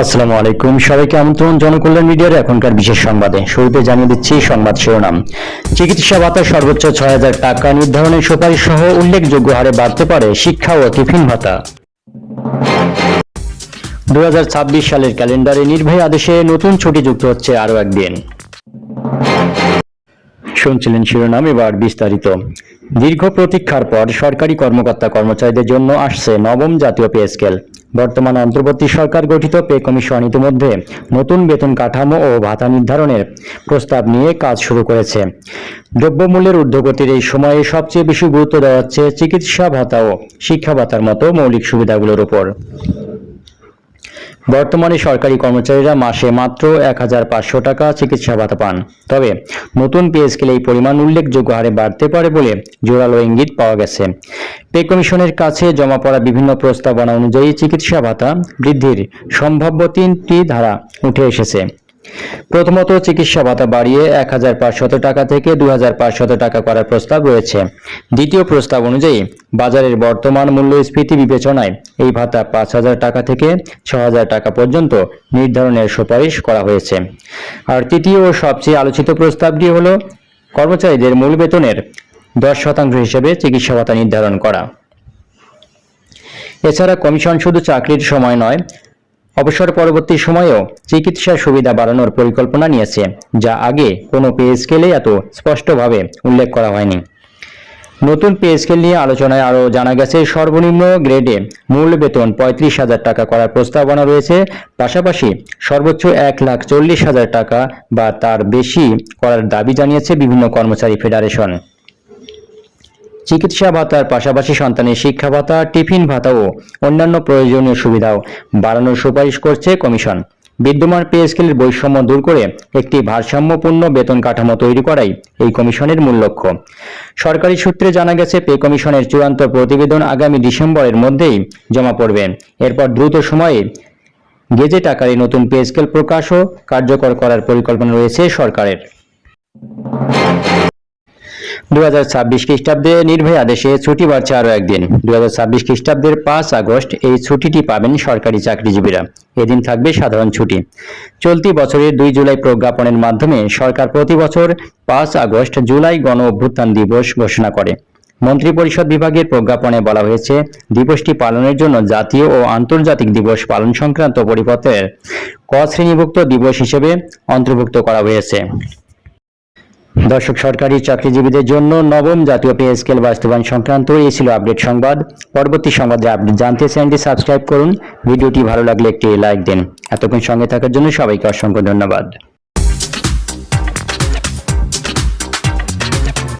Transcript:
আসসালামু আলাইকুম। সবাইকে আমন্ত্রণ জনকল্যাণ মিডিয়ার এখনকার বিশেষ সংবাদে। শুরুতে জানিয়ে দিচ্ছি সংবাদ শিরোনাম। চিকিৎসা ভাতা সর্বোচ্চ ছয় হাজার টাকা নির্ধারণের সুপারিশ সহ উল্লেখযোগ্য হারে বাড়তে পারে শিক্ষা ও টিফিন ভাতা। দুহাজার ছাব্বিশ সালের ক্যালেন্ডারে নির্বাহী আদেশে নতুন ছুটি যুক্ত হচ্ছে আরও একদিন। শুনছিলেন শিরোনাম, এবার বিস্তারিত। দীর্ঘ প্রতীক্ষার পর সরকারি কর্মকর্তা কর্মচারীদের জন্য আসছে নবম জাতীয় পে স্কেল। বর্তমান অন্তর্বর্তী সরকার গঠিত পে কমিশন ইতিমধ্যে নতুন বেতন কাঠামো ও ভাতা নির্ধারণের প্রস্তাব নিয়ে কাজ শুরু করেছে। দ্রব্যমূল্যের ঊর্ধ্বগতির এই সময়ে সবচেয়ে বেশি গুরুত্ব দেওয়া হচ্ছে চিকিৎসা ভাতা ও শিক্ষা ভাতার মতো মৌলিক সুবিধাগুলোর উপর। বর্তমানে সরকারি কর্মচারীরা মাসে মাত্র এক হাজার পাঁচশো টাকা চিকিৎসা ভাতা পান। তবে নতুন পে স্কেলে এই পরিমাণ উল্লেখযোগ্য হারে বাড়তে পারে বলে জোরালো ইঙ্গিত পাওয়া গেছে। পে কমিশনের কাছে জমা পড়া বিভিন্ন প্রস্তাবনা অনুযায়ী চিকিৎসা ভাতা বৃদ্ধির সম্ভাব্য তিনটি ধারা উঠে এসেছে। প্রথমত চিকিৎসা ভাতা বাড়িয়ে এক হাজার পাঁচশত টাকা থেকে দু হাজার পাঁচশত টাকা করার প্রস্তাব রয়েছে। দ্বিতীয় প্রস্তাব অনুযায়ী, বাজারের বর্তমান মূল্যস্ফীতি বিবেচনায় এই ভাতা পাঁচ হাজার টাকা থেকে ছ হাজার টাকা পর্যন্ত নির্ধারণের সুপারিশ করা হয়েছে। আর তৃতীয় ও সবচেয়ে আলোচিত প্রস্তাবটি হল, কর্মচারীদের মূল বেতনের দশ শতাংশ হিসেবে চিকিৎসা ভাতা নির্ধারণ করা। এছাড়া কমিশন শুধু চাকরির সময় নয় অবসর পরবর্তী সময়েও চিকিৎসা সুবিধা বাড়ানোর পরিকল্পনা নিয়েছে, যা আগে কোনো পে স্কেলে এত স্পষ্টভাবে উল্লেখ করা হয়নি। নতুন পে স্কেল নিয়ে আলোচনায় আরও জানা গেছে, সর্বনিম্ন গ্রেডে মূল বেতন পঁয়ত্রিশ হাজার টাকা করার প্রস্তাবনা রয়েছে। পাশাপাশি সর্বোচ্চ এক লাখ চল্লিশ হাজার টাকা বা তার বেশি করার দাবি জানিয়েছে বিভিন্ন কর্মচারী ফেডারেশন। চিকিৎসা ভাতার পাশাপাশি সন্তানের শিক্ষা ভাতা, টিফিন ভাতা ও অন্যান্য প্রয়োজনীয় সুবিধাও বাড়ানোর সুপারিশ করছে কমিশন। বিদ্যমান পে স্কেলের বৈষম্য দূর করে একটি ভারসাম্যপূর্ণ বেতন কাঠামো তৈরি করাই এই কমিশনের মূল লক্ষ্য। সরকারি সূত্রে জানা গেছে, পে কমিশনের চূড়ান্ত প্রতিবেদন আগামী ডিসেম্বরের মধ্যেই জমা পড়বে। এরপর দ্রুত সময়ে গেজেট আকারে নতুন পে স্কেল প্রকাশ ও কার্যকর করার পরিকল্পনা রয়েছে সরকারের। দু হাজার ছাব্বিশ খ্রিস্টাব্দে নির্ভয় আদেশে ছুটি বাড়ছে আরও একদিন। দু হাজার ছাব্বিশ খ্রিস্টাব্দের পাঁচ আগস্ট এই ছুটিটি পাবেন সরকারি চাকরিজীবীরা। এদিন থাকবে সাধারণ ছুটি। চলতি বছরের দুই জুলাই প্রজ্ঞাপনের মাধ্যমে সরকার প্রতি বছর পাঁচ আগস্ট জুলাই গণ অভ্যুত্থান দিবস ঘোষণা করে। মন্ত্রিপরিষদ বিভাগের প্রজ্ঞাপনে বলা হয়েছে, দিবসটি পালনের জন্য জাতীয় ও আন্তর্জাতিক দিবস পালন সংক্রান্ত পরিপত্রের ক শ্রেণীভুক্ত দিবস হিসেবে অন্তর্ভুক্ত করা হয়েছে। দর্শক, সরকারি চাকরিজীবীদের জন্য নবম জাতীয় পে স্কেল বাস্তবায়ন সংক্রান্ত এই ছিল আপডেট সংবাদ। পরবর্তী সংবাদে আপনি জানতে চ্যানেলটি সাবস্ক্রাইব করুন। ভিডিওটি ভালো লাগলে একটি লাইক দিন। এতক্ষণ সঙ্গে থাকার জন্য সবাইকে অসংখ্য ধন্যবাদ।